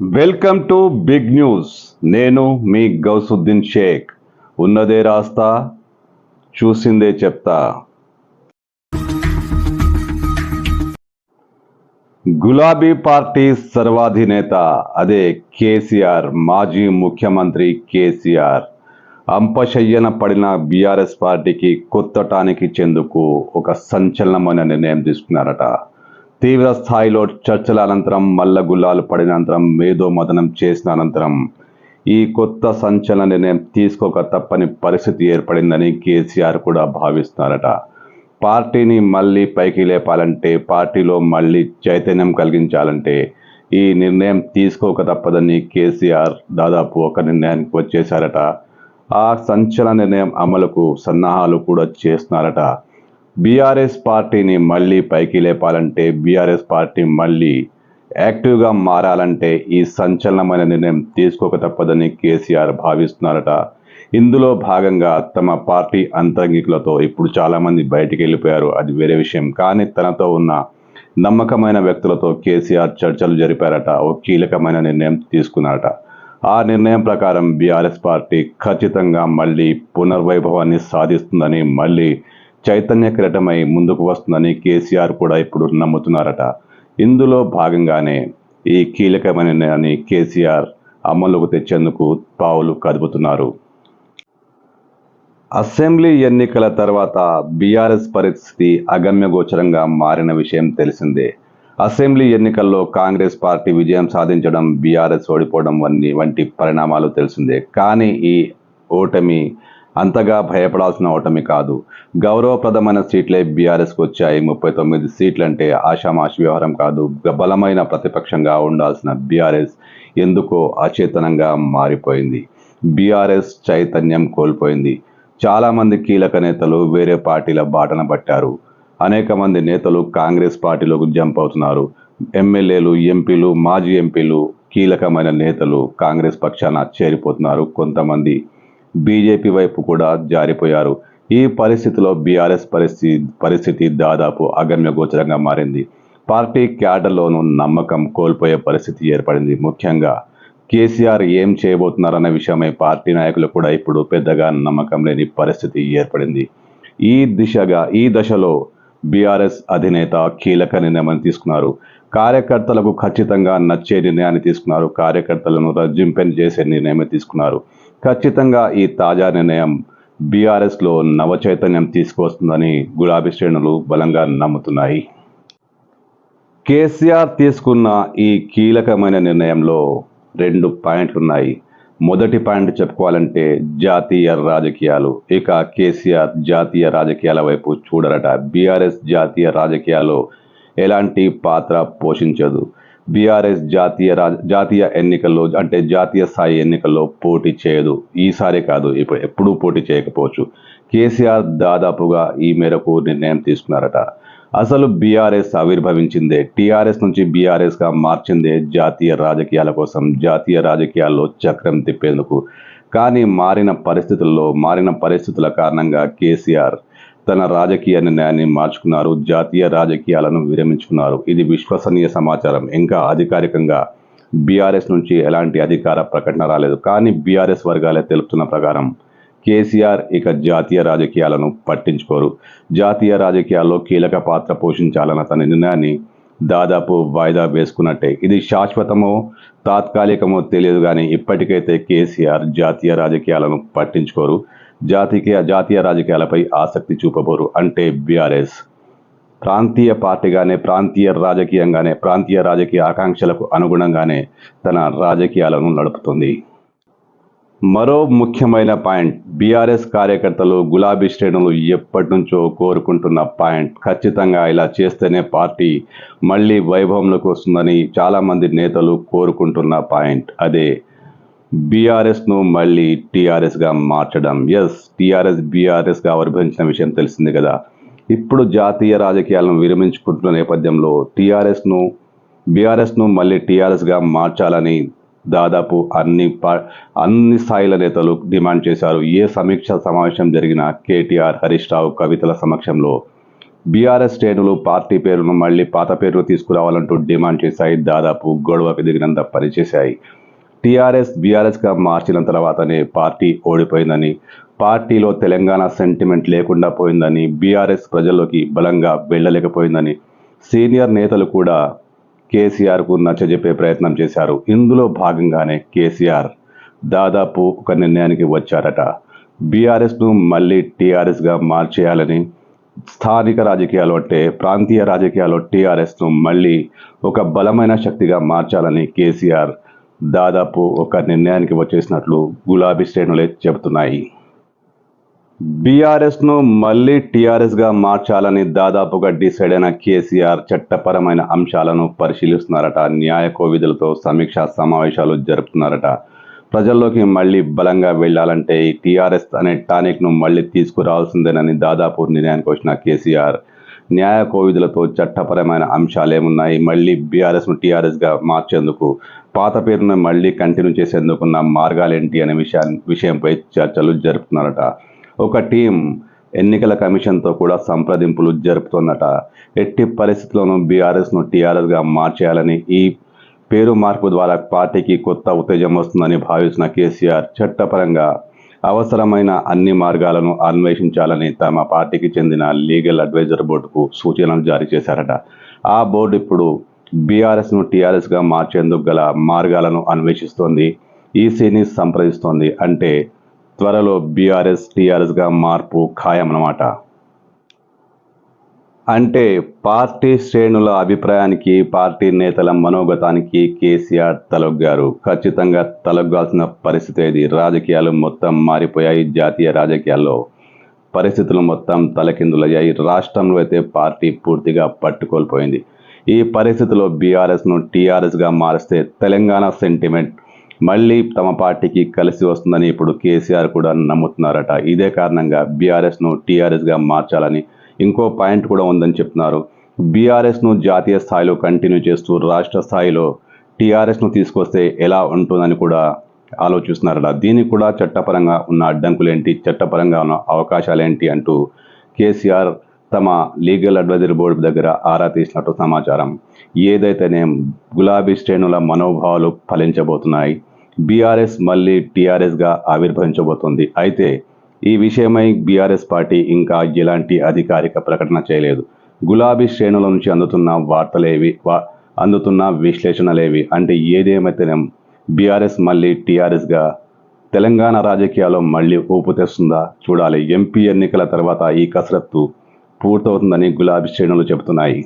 Welcome to big news. నేను మీ గౌసుద్దీన్ షేక్. ఉన్నదే రాస్తా చూసిందే చెప్తా. గులాబీ పార్టీ సర్వాధినేత అదే కేసీఆర్ మాజీ ముఖ్యమంత్రి కేసీఆర్. అంపశయ్యన పడిన బీఆర్ఎస్ పార్టీకి కొత్తటానికి చెందుకు ఒక సంచలనమైన నిర్ణయం తీసుకున్నారట. తీవ్ర స్థాయిలో చర్చల అనంతరం మల్ల గుల్లాలు పడిన అనంతరం మేధో మదనం చేసిన అనంతరం ఈ కొత్త సంచలన నిర్ణయం తీసుకోక తప్పని పరిస్థితి ఏర్పడిందని కేసీఆర్ కూడా భావిస్తున్నారట. పార్టీని మళ్ళీ పైకి లేపాలంటే పార్టీలో మళ్ళీ చైతన్యం కలిగించాలంటే ఈ నిర్ణయం తీసుకోక తప్పదని కేసీఆర్ దాదాపు ఒక నిర్ణయానికి వచ్చేశారట. ఆ సంచలన నిర్ణయం అమలుకు సన్నాహాలు కూడా చేస్తున్నారట. బీఆర్ఎస్ పార్టీని మళ్ళీ పైకి లేపాలంటే బీఆర్ఎస్ పార్టీ మళ్ళీ యాక్టివ్గా మారాలంటే ఈ సంచలనమైన నిర్ణయం తీసుకోక తప్పదని కేసీఆర్ భావిస్తున్నారట. ఇందులో భాగంగా తమ పార్టీ అంతరంగికులతో ఇప్పుడు చాలామంది బయటికి వెళ్ళిపోయారు. అది వేరే విషయం. కానీ తనతో ఉన్న నమ్మకమైన వ్యక్తులతో కేసీఆర్ చర్చలు జరిపారట. ఓ కీలకమైన నిర్ణయం తీసుకున్నారట. ఆ నిర్ణయం ప్రకారం బీఆర్ఎస్ పార్టీ ఖచ్చితంగా మళ్ళీ పునర్వైభవాన్ని సాధిస్తుందని మళ్ళీ చైతన్య కిరటమై ముందుకు వస్తుందని కేసీఆర్ కూడా ఇప్పుడు నమ్ముతున్నారట. ఇందులో భాగంగానే ఈ కీలకమైన నిర్ణయాన్ని కేసీఆర్ అమలుకు తెచ్చేందుకు పావులు కదుపుతున్నారు. అసెంబ్లీ ఎన్నికల తర్వాత బీఆర్ఎస్ పరిస్థితి అగమ్యగోచరంగా మారిన విషయం తెలిసిందే. అసెంబ్లీ ఎన్నికల్లో కాంగ్రెస్ పార్టీ విజయం సాధించడం బీఆర్ఎస్ ఓడిపోవడం వంటి వంటి పరిణామాలు తెలిసిందే. కానీ ఈ ఓటమి అంతగా భయపడాల్సిన ఓటమి కాదు. గౌరవప్రదమైన సీట్లే బీఆర్ఎస్కి వచ్చాయి. ముప్పై తొమ్మిది సీట్లు అంటే ఆషామాషి వ్యవహారం కాదు. బలమైన ప్రతిపక్షంగా ఉండాల్సిన బీఆర్ఎస్ ఎందుకో అచేతనంగా మారిపోయింది. బీఆర్ఎస్ చైతన్యం కోల్పోయింది. చాలామంది కీలక నేతలు వేరే పార్టీల బాటన పట్టారు. అనేక మంది నేతలు కాంగ్రెస్ పార్టీలోకి జంప్ అవుతున్నారు. ఎమ్మెల్యేలు ఎంపీలు మాజీ ఎంపీలు కీలకమైన నేతలు కాంగ్రెస్ పక్షాన చేరిపోతున్నారు కొంతమంది. బీజేపీ వైపు కూడా జారిపోయారు. ఈ పరిస్థితిలో బీఆర్ఎస్ పరిస్థితి పరిస్థితి దాదాపు అగమ్యగోచరంగా మారింది. పార్టీ క్యాడర్లోనూ నమ్మకం కోల్పోయే పరిస్థితి ఏర్పడింది. ముఖ్యంగా కేసీఆర్ ఏం చేయబోతున్నారన్న విషయమై పార్టీ నాయకులు కూడా ఇప్పుడు పెద్దగా నమ్మకం లేని పరిస్థితి ఏర్పడింది. ఈ దిశగా ఈ దశలో బీఆర్ఎస్ అధినేత కీలక నిర్ణయం తీసుకున్నారు. కార్యకర్తలకు ఖచ్చితంగా నచ్చే నిర్ణయాన్ని తీసుకున్నారు. కార్యకర్తలను రజ్జింపెన్ చేసే నిర్ణయం తీసుకున్నారు. ఖచ్చితంగా ఈ తాజా నిర్ణయం బీఆర్ఎస్లో నవ చైతన్యం తీసుకువస్తుందని గులాబీ శ్రేణులు బలంగా నమ్ముతున్నాయి. కేసీఆర్ తీసుకున్న ఈ కీలకమైన నిర్ణయంలో రెండు పాయింట్లు ఉన్నాయి మొదటి పాయింట్ చెప్పుకోవాలంటే జాతీయ రాజకీయాలు. ఇక కేసీఆర్ జాతీయ రాజకీయాల వైపు చూడరట. బీఆర్ఎస్ జాతీయ రాజకీయాల్లో ఎలాంటి పాత్ర పోషించదు. బీఆర్ఎస్ జాతీయ రాజ జాతీయ ఎన్నికల్లో అంటే జాతీయ స్థాయి ఎన్నికల్లో పోటీ చేయదు. ఈసారి కాదు ఇప్పుడు ఎప్పుడూ పోటీ చేయకపోవచ్చు. కేసీఆర్ దాదాపుగా ఈ మేరకు నిర్ణయం తీసుకున్నారట. అసలు బీఆర్ఎస్ ఆవిర్భవించిందే. టీఆర్ఎస్ నుంచి బీఆర్ఎస్గా మార్చిందే జాతీయ రాజకీయాల కోసం జాతీయ రాజకీయాల్లో చక్రం తిప్పేందుకు. కానీ మారిన పరిస్థితుల్లో మారిన పరిస్థితుల కారణంగా కేసీఆర్ తన రాజకీయ నిర్ణయాన్ని మార్చుకున్నారు జాతీయ రాజకీయాలను విరమించుకున్నారు. ఇది విశ్వసనీయ సమాచారం. ఇంకా అధికారికంగా బీఆర్ఎస్ నుంచి ఎలాంటి అధికార ప్రకటన రాలేదు. కానీ బీఆర్ఎస్ వర్గాలే తెలుపుతున్న ప్రకారం కేసీఆర్ ఇక జాతీయ రాజకీయాలను పట్టించుకోరు. జాతీయ రాజకీయాల్లో కీలక పాత్ర పోషించాలన్న తన నిర్ణయాన్ని దాదాపు వాయిదా వేసుకున్నట్టే. ఇది శాశ్వతమో తాత్కాలికమో తెలియదు కానీ ఇప్పటికైతే కేసీఆర్ జాతీయ రాజకీయాలను పట్టించుకోరు. జాతీయ జాతీయ రాజకీయాలపై ఆసక్తి చూపబోరు అంటే బీఆర్ఎస్. ప్రాంతీయ పార్టీగానే ప్రాంతీయ రాజకీయంగానే ప్రాంతీయ రాజకీయ ఆకాంక్షలకు అనుగుణంగానే తన రాజకీయాలను నడుపుతుంది. మరో ముఖ్యమైన పాయింట్. బీఆర్ఎస్ కార్యకర్తలు గులాబీ శ్రేణులు ఎప్పటి నుంచో కోరుకుంటున్న పాయింట్. ఖచ్చితంగా ఇలా చేస్తేనే పార్టీ మళ్ళీ వైభవంలోకి వస్తుందని చాలామంది నేతలు కోరుకుంటున్న పాయింట్. అదే బీఆర్ఎస్ను మళ్ళీ టీఆర్ఎస్గా మార్చడం. ఎస్ టీఆర్ఎస్ బీఆర్ఎస్గా ఆవిర్భవించిన విషయం తెలిసింది కదా. ఇప్పుడు జాతీయ రాజకీయాలను విరమించుకుంటున్న నేపథ్యంలో టీఆర్ఎస్ను బీఆర్ఎస్ను మళ్ళీ టీఆర్ఎస్గా మార్చాలని దాదాపు అన్ని అన్ని స్థాయిల నేతలు డిమాండ్ చేశారు. ఏ సమీక్ష సమావేశం జరిగినా కేటీఆర్ హరీష్ రావు కవితల సమక్షంలో బీఆర్ఎస్ శ్రేణులు పార్టీ పేరును మళ్ళీ పాత పేరును తీసుకురావాలంటూ డిమాండ్ చేశాయి. దాదాపు గొడవకు దిగినంత పనిచేశాయి టీఆర్ఎస్ బీఆర్ఎస్గా మార్చిన తర్వాతనే పార్టీ ఓడిపోయిందని పార్టీలో తెలంగాణ సెంటిమెంట్ లేకుండా పోయిందని బీఆర్ఎస్ ప్రజల్లోకి బలంగా వెళ్ళలేకపోయిందని సీనియర్ నేతలు కూడా కేసీఆర్కు నచ్చజెప్పే ప్రయత్నం చేశారు. ఇందులో భాగంగానే కేసీఆర్ దాదాపు ఒక నిర్ణయానికి వచ్చారట. బీఆర్ఎస్ను మళ్ళీ టీఆర్ఎస్గా మార్చేయాలని స్థానిక రాజకీయాలు అంటే ప్రాంతీయ రాజకీయాల్లో టీఆర్ఎస్ను మళ్ళీ ఒక బలమైన శక్తిగా మార్చాలని కేసీఆర్ దాదాపు ఒక నిర్ణయానికి వచ్చేసినట్లు గులాబీ శ్రేణులే చెబుతున్నాయి. బీఆర్ఎస్ను మళ్ళీ టీఆర్ఎస్గా మార్చాలని దాదాపుగా డిసైడ్ అయిన కేసీఆర్ చట్టపరమైన అంశాలను పరిశీలిస్తున్నారట. న్యాయ కోవిధులతో సమీక్షా సమావేశాలు జరుపుతున్నారట. ప్రజల్లోకి మళ్ళీ బలంగా వెళ్ళాలంటే ఈ టీఆర్ఎస్ అనే టానిక్ను మళ్ళీ తీసుకురావాల్సిందేనని దాదాపు నిర్ణయానికి వచ్చిన కేసీఆర్. న్యాయ కోవిధులతో చట్టపరమైన అంశాలేమున్నాయి? మళ్ళీ బీఆర్ఎస్ను టీఆర్ఎస్గా మార్చేందుకు పాత పేరును మళ్ళీ కంటిన్యూ చేసేందుకున్న మార్గాలేంటి అనే విషయా విషయంపై చర్చలు జరుపుతున్నారట. ఒక టీం ఎన్నికల కమిషన్తో కూడా సంప్రదింపులు జరుపుతున్నట ఎట్టి పరిస్థితుల్లోనూ బీఆర్ఎస్ను టీఆర్ఎస్గా మార్చేయాలని ఈ పేరు మార్పు ద్వారా పార్టీకి కొత్త ఉత్తేజం వస్తుందని భావిస్తున్న కేసీఆర్ చట్టపరంగా అవసరమైన అన్ని మార్గాలను అన్వేషించాలని తమ పార్టీకి చెందిన లీగల్ అడ్వైజర్ బోర్డుకు సూచనలు జారీ చేశారట. ఆ బోర్డు ఇప్పుడు బీఆర్ఎస్ను టీఆర్ఎస్గా మార్చేందుకు గల మార్గాలను అన్వేషిస్తోంది. ఈసీని సంప్రదిస్తోంది. అంటే త్వరలో బీఆర్ఎస్ టీఆర్ఎస్గా మార్పు ఖాయమన్నమాట. అంటే పార్టీ శ్రేణుల అభిప్రాయానికి పార్టీ నేతల మనోగతానికి కేసీఆర్ తలొగ్గారు. ఖచ్చితంగా తలొగ్గాల్సిన పరిస్థితి ఇది. రాజకీయాలు మొత్తం మారిపోయాయి జాతీయ రాజకీయాల్లో. పరిస్థితులు మొత్తం తలకిందులయ్యాయి. రాష్ట్రంలో అయితే పార్టీ పూర్తిగా పట్టుకోల్పోయింది. ఈ పరిస్థితిలో బీఆర్ఎస్ను టీఆర్ఎస్గా మారిస్తే తెలంగాణ సెంటిమెంట్ మళ్ళీ తమ పార్టీకి కలిసి వస్తుందని ఇప్పుడు కేసీఆర్ కూడా నమ్ముతున్నారట. ఇదే కారణంగా బీఆర్ఎస్ను టీఆర్ఎస్గా మార్చాలని ఇంకో పాయింట్ కూడా ఉందని చెప్తున్నారు. బీఆర్ఎస్ను జాతీయ స్థాయిలో కంటిన్యూ చేస్తూ రాష్ట్ర స్థాయిలో టీఆర్ఎస్ను తీసుకొస్తే ఎలా ఉంటుందని కూడా ఆలోచిస్తున్నారట. దీనికి కూడా చట్టపరంగా ఉన్న అడ్డంకులేంటి? చట్టపరంగా ఉన్న అవకాశాలేంటి అంటూ కేసీఆర్ తమ లీగల్ అడ్వైజరీ బోర్డు దగ్గర ఆరా తీసినట్టు సమాచారం. ఏదైతేనే గులాబీ శ్రేణుల మనోభావాలు ఫలించబోతున్నాయి. బీఆర్ఎస్ మళ్ళీ టీఆర్ఎస్గా ఆవిర్భవించబోతుంది. అయితే ఈ విషయమై బీఆర్ఎస్ పార్టీ ఇంకా ఎలాంటి అధికారిక ప్రకటన చేయలేదు. గులాబీ శ్రేణుల నుంచి అందుతున్న వార్తలేవి వా అందుతున్న విశ్లేషణలేవి అంటే ఏదేమైతేనేం బీఆర్ఎస్ మళ్ళీ టీఆర్ఎస్గా తెలంగాణ రాజకీయాల్లో మళ్ళీ ఊపు తెస్తుందా చూడాలి. ఎంపీ ఎన్నికల తర్వాత ఈ కసరత్తు పూర్తవుతుందని గులాబీ శ్రేణులు చెబుతున్నాయి.